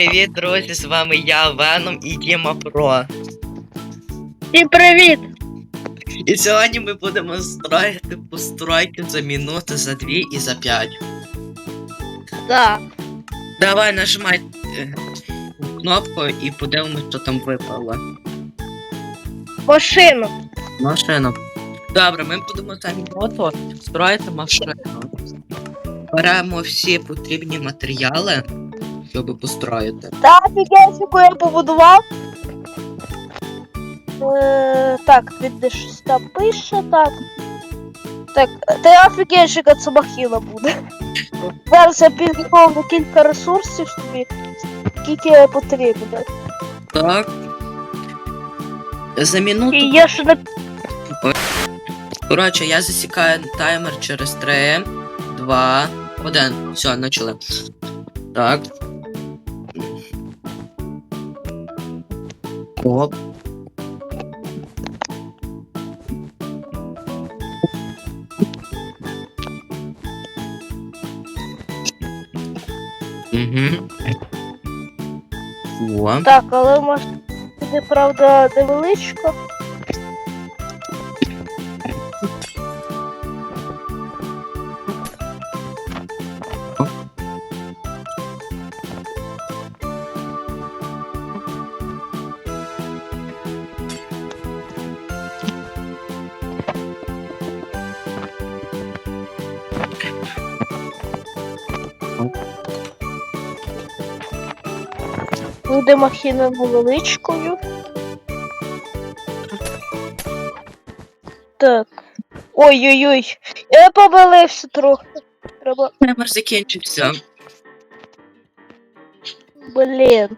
Привіт, друзі! З вами я, Веном і Діма Про. Всім привіт! І сьогодні ми будемо строїти постройки за минуту, за дві і за п'ять. Да. Давай нажимай е, кнопку і подивимось, що там випало. Машину. Машину. Добре, ми будемо за минуту строїти машину. Беремо всі потрібні матеріали, щоб построїти. Та офігеть, я побудував. Е, так, щось там пише, так. Так, ти офігеть, яка це махіна буде. Зараз я підготовлю кілька ресурсів собі, скільки потрібно. Так. За минуту І я ще не Коротше, я засікаю таймер через 3, 2, 1. Все, почали. Так. Оп. Угу. О. так, але буде, правда, невеличко. Буде махіна невеличкою. Так. Ой-ой-ой. Я помилився трохи. Треба. Таймер закінчився. Блін.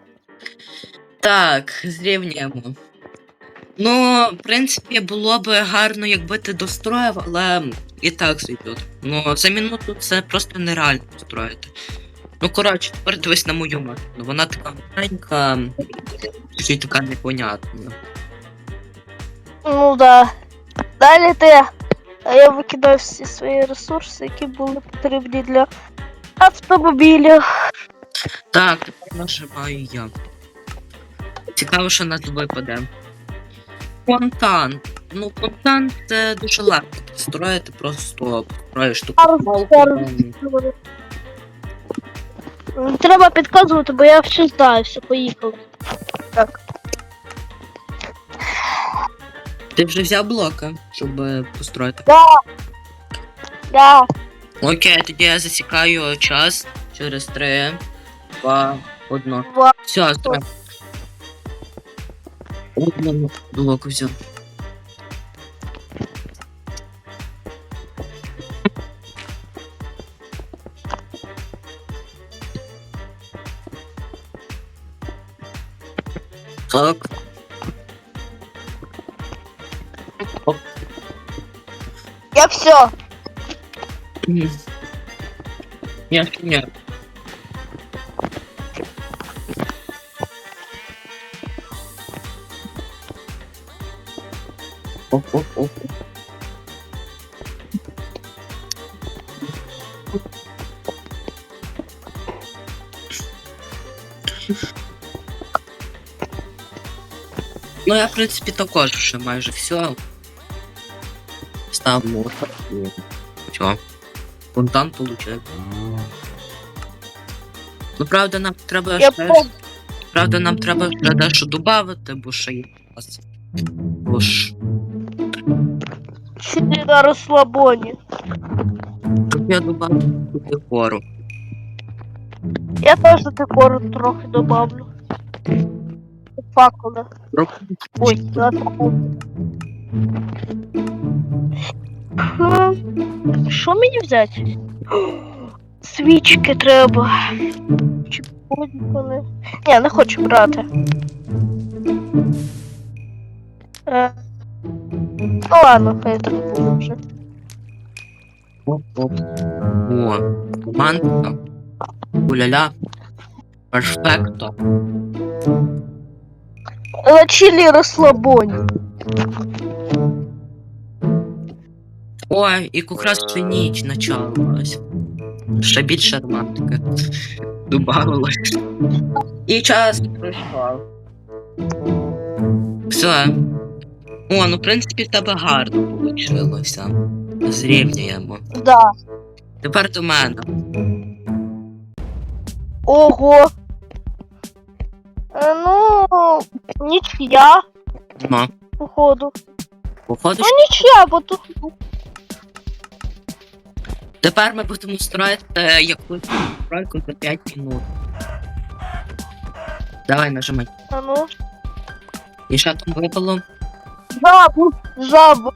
Так, зрівняємо. Ну, в принципі, було б гарно, якби ти достроїв, але і так зайдет. Ну, за минуту це просто нереально построїти. Ну, коротше, тепер дивись на мою машину. Вона така маленька, й така непонятна. Ну да. Далі ти. А я викидаю всі свої ресурси, які були потрібні для автомобілів. Так, тепер нажимаю я. Цікаво, що нас випаде. Фонтан. Ну, фонтан це дуже легко построїти, просто построїш таку. Не Треба підказувати, бо я все знаю, все поїхав. Так. Ти вже взяв блока, щоб е, построїти. Да. Да. Окей, тоді я засікаю час через 3, 2, 1. Два. Все, строй. Одному блоку взяв. Так. Оп. Я все. Ні, ні. Оп, оп, оп. Ну, я, в принципі, також вже майже все. Ставимо. Все. Фонтан получается. Ну, правда, нам треба Я ще. пом... Правда, нам треба ще дещо додати, бо ще є. у нас. Бо ж. Сиди на розслабоні. Тут я додав декору. Я теж декору трохи добавлю. Факела. Ой, Що мені взяти? Свічки треба. Чи? Ні, не хочу брати. Е, Ну ладно, хай так буде вже. Оп-оп. О, мантика. Уляля. Перфекто. На чилі розслабоні. Ой, і якраз ніч почалась. Ще більше романтики. Добавилось. І час пройшов. Все. О, ну в принципі в тебе гарно вийшло. Зрівнюємо. Да. Тепер до мене. Ого. Е, Ну, нічия, Ну, походу. походу, Ну, нічия, бо тут. тепер ми будемо строїти якусь стройку за 5 минут. Давай нажимай. А ну. І що там випало? Жабу, жабу,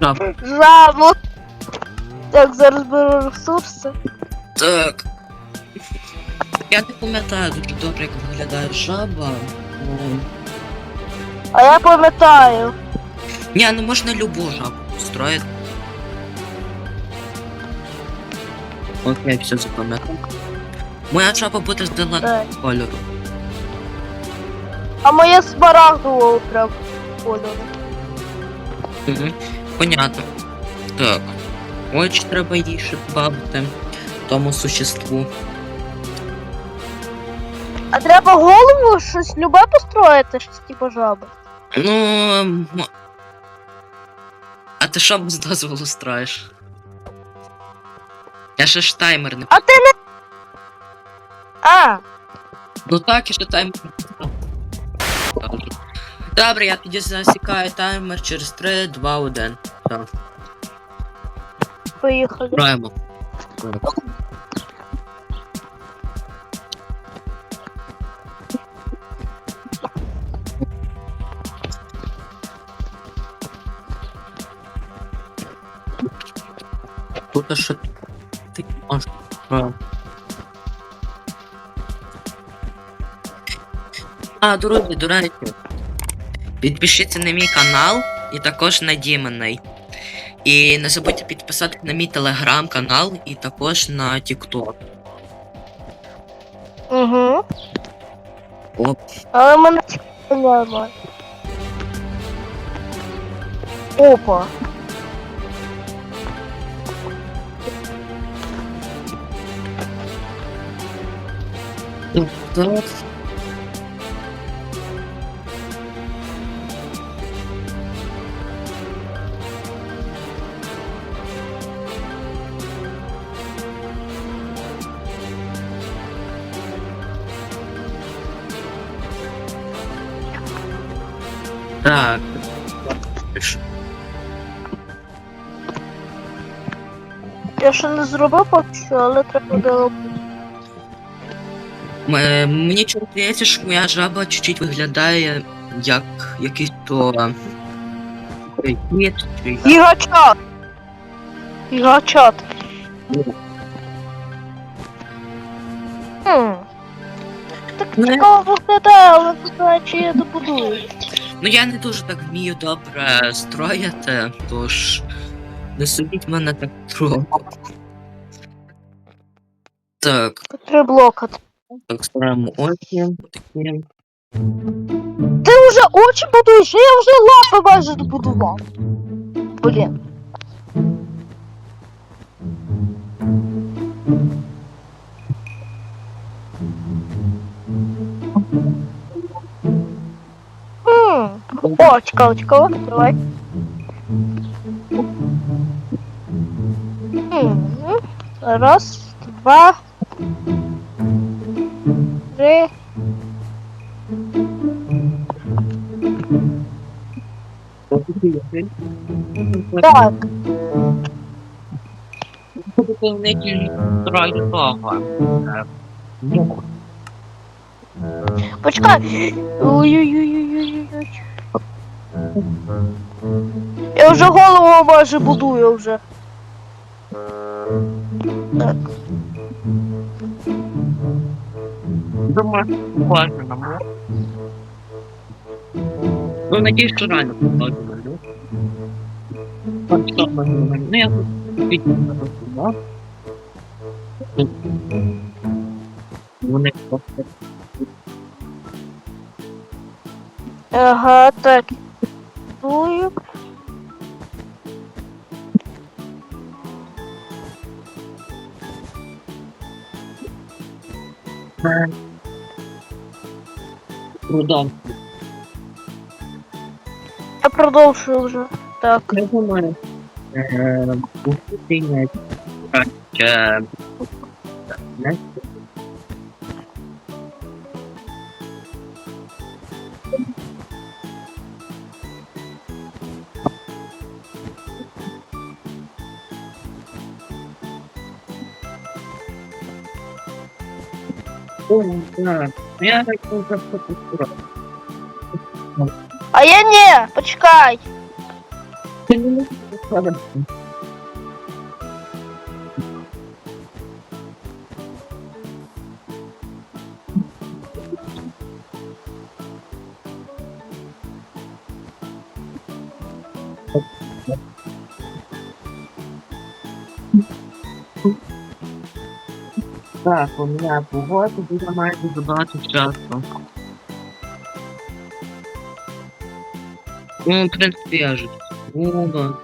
Жаб. жабу. Так, зараз беру ресурси. Так. Я не пам'ятаю дуже добре, як виглядає жаба. А я пам'ятаю. Ні, ну можна любу жабу строїти. Окей, все запам'ятав. Моя жаба буде зеленого Так. кольору. А моє смарагдового прям кольору. Угу. Понятно. Так. Очі треба їй ще тому существу. А треба голову щось любе построїти, щось типу жаби. Ну. м- А ти що без дозволу строїш? Я ще ж таймер не. А ти не. А, Ну так, і ще таймер не. Добре. Добре, я тоді засікаю таймер через 3, 2, 1. Так, поїхали. граємо. Тут ще ти можеш. А. Друзі, до речі. Підпишіться на мій канал і також на Діменей. І не забудьте підписати на мій телеграм-канал і також на TikTok. Угу. Оп. Але мене немає. Опа. Так. Так. Я ще не зробив поки що, але треба доробити. М- Мені чому здається, що моя жаба чуть-чуть виглядає як якийсь то. Гігачат! Гігачат. Хм. Так Ну, я- цікаво виглядає, але не знаю, чи я добудую. Ну я не дуже так вмію добре строїти, тож не судіть мене так трохи. Так, Три блока. так строїмо очі. Такі. Ти вже очі будуєш, а я вже лапи майже добудував. Блін. Хм. О, цікаво, цікаво, давай. Хм. Раз, два, Так. Доповнитель строю того. Е, Ну, Почекай. Ой-ой-ой-ой-ой-ой. Я вже голову майже будую вже. Так. думаю, кожному. Ну, надіюсь, що реально кожному. Ну, я тут записував. Вони просто Ага, так. Будую. Продовжуй. Я продовжую вже. Так. Я думаю, е, Україна краще. не? О, так. Я хотів запитати. А я не, почекай. Так, у мене погода буде майже забагато часу. Ну, в принципі, я ж. Оба.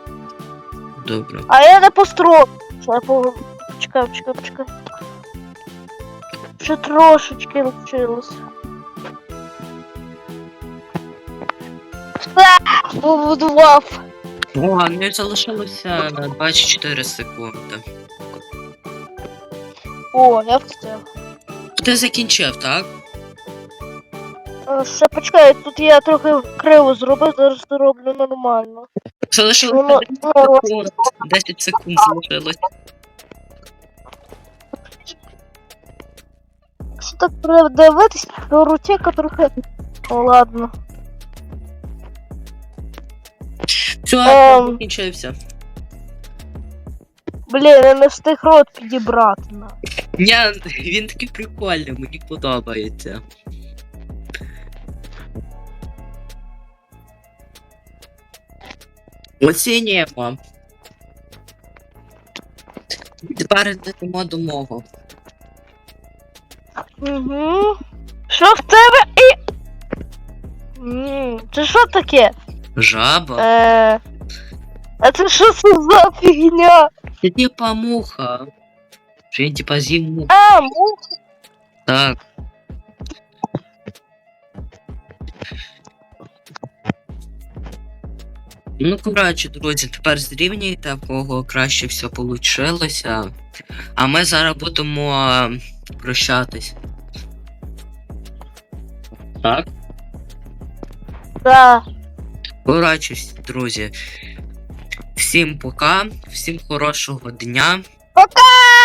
Добре. А я не построю. Я по... Почекай, почекай, почекай. Ще трошечки лишилось. А, Побудував. О, не залишилося 24 секунди. О, я встиг. Ти закінчив, так? Е, Ще почекай, тут я трохи криво зробив, зараз зроблю нормально. Залишилося Воно, 10 ну, секунд. 10 секунд залишилось. Якщо так придивитись, то рутека трохи. Ну ладно. Все, Ем. закінчився. Блін, я не встиг рот підібрати. на. Ні, він такий прикольний, мені подобається. Оцінюємо. Тепер йдемо до мого. Угу. Що в тебе і. М, Це що таке? Жаба. Е. А це що це за фігня? Це типа муха. Чи типа зиму. А, мух. Так. Ну, коротше, друзі, тепер зрівняйте, в кого краще все получилося. А ми зараз будемо е, прощатись. Так? Да. Коротше, друзі. Всім пока, всім хорошого дня. Пока!